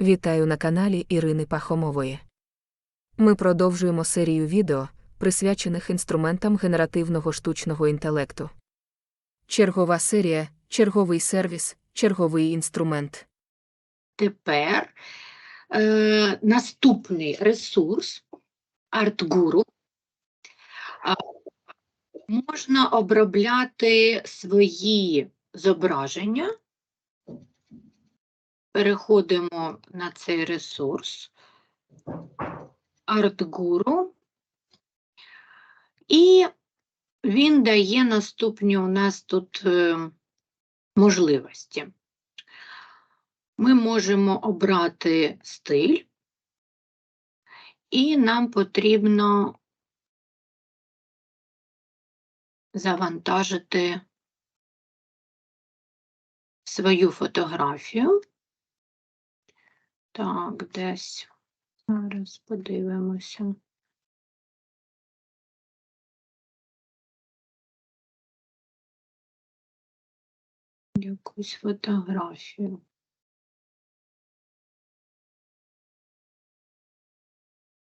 Вітаю на каналі Ірини Пахомової. Ми продовжуємо серію відео, присвячених інструментам генеративного штучного інтелекту. Чергова серія, черговий сервіс, черговий інструмент. Тепер е, наступний ресурс ArtGuru. Можна обробляти свої зображення. Переходимо на цей ресурс ArtGuru. І він дає наступні у нас тут е, можливості ми можемо обрати стиль, і нам потрібно завантажити свою фотографію. Так, десь зараз подивимося. Якусь фотографію.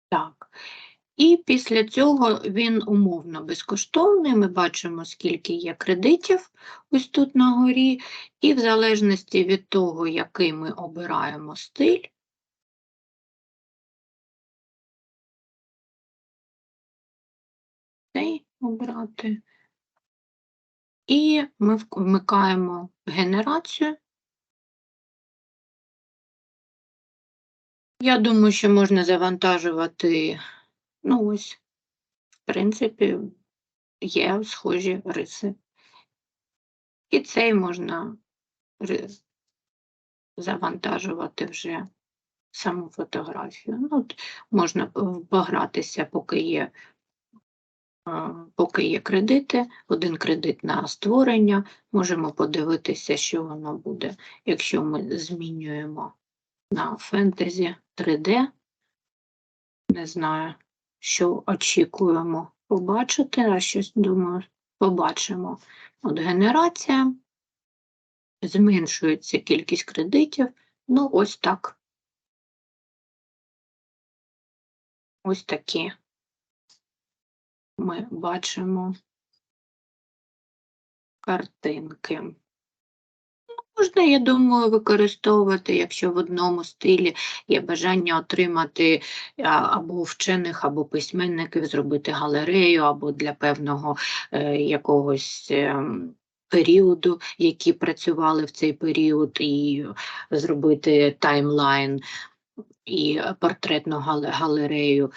Так. І після цього він умовно безкоштовний. Ми бачимо, скільки є кредитів ось тут на горі, і в залежності від того, який ми обираємо стиль, цей обрати. І ми вмикаємо генерацію. Я думаю, що можна завантажувати, ну ось, в принципі, є схожі риси. І цей можна завантажувати вже саму фотографію. Ну, от можна погратися, поки є, поки є кредити, один кредит на створення. Можемо подивитися, що воно буде, якщо ми змінюємо на фентезі 3D. Не знаю, що очікуємо побачити, а щось, думаю, побачимо. От генерація, зменшується кількість кредитів, ну ось так. Ось такі ми бачимо картинки. Можна, я думаю, використовувати, якщо в одному стилі є бажання отримати або вчених, або письменників, зробити галерею, або для певного е, якогось ем, періоду, які працювали в цей період, і зробити таймлайн і портретну гале- галерею.